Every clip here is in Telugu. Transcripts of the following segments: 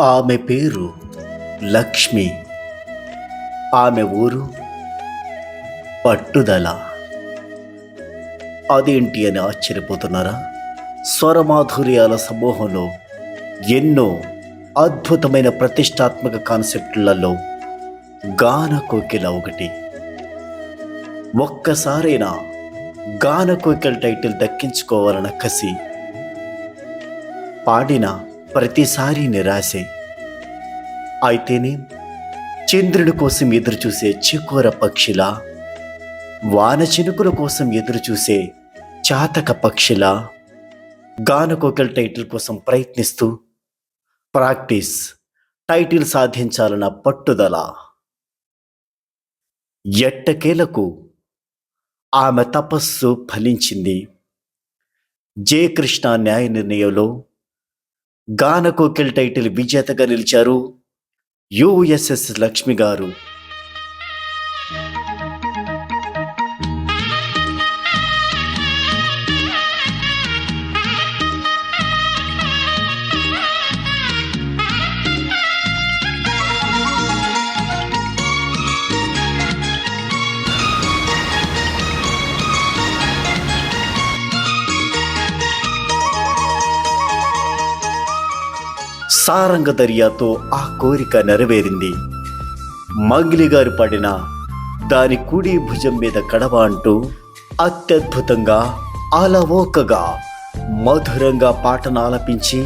ఆమె పేరు లక్ష్మి. ఆమె ఊరు పట్టుదల. అదేంటి అని ఆశ్చర్యపోతున్నారా? స్వరమాధుర్యాల సమూహంలో ఎన్నో అద్భుతమైన ప్రతిష్టాత్మక కాన్సెప్ట్లలో గాన కోకిల ఒకటి. ఒక్కసారైనా గాన కోకిల టైటిల్ దక్కించుకోవాలన్న కసి పాడిన ప్రతిసారి నిరాశే. అయితేనే చంద్రుడి కోసం ఎదురుచూసే చికోర పక్షిలా వాన చినుకుల కోసం ఎదురుచూసే చాతక పక్షిలా గానకోకల్ టైటిల్ కోసం ప్రయత్నిస్తూ ప్రాక్టీస్ టైటిల్ సాధించాలన్న పట్టుదల. ఎట్టకేలకు ఆమె తపస్సు ఫలించింది. జయకృష్ణ న్యాయ నిర్ణయంలో గానకోకిల్ టైటిల్ విజేతగా నిలిచారు యుఎస్ఎస్ లక్ష్మి గారు. సారంగ దర్యాతో ఆ కోరిక నెరవేరింది. మంగిలిగారు పడిన దాని కుడి భుజం మీద కడవ అంటూ అత్యద్భుతంగా అలవోకగా మధురంగా పాటను ఆలపించి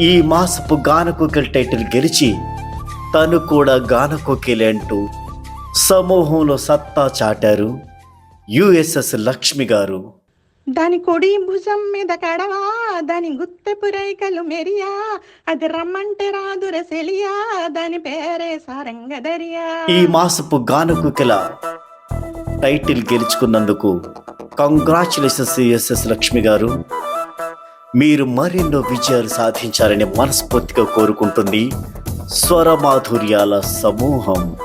ఈ మాసపు గానకోకిల టైటిల్ గెలిచి తను కూడా గానకోకిలే అంటూ సమూహంలో సత్తా చాటారు యుఎస్ఎస్ లక్ష్మి గారు. దాని కొడి భుజం మీద కడవా దాని గుత్తెపు రైకలు మెరియా అది రమ్మంటే రాదుర సెలియా దాని పేరే సారంగదరియా. ఈ మాసపు గానకుకిల టైటిల్ గెలుచుకున్నందుకు కంగ్రాచులేషన్స్ ఎస్ఎస్ లక్ష్మి గారు మీరు మరెన్నో విజయాలు సాధించాలని మనస్ఫూర్తిగా కోరుకుంటుంది స్వరమాధుర్యాల సమూహం.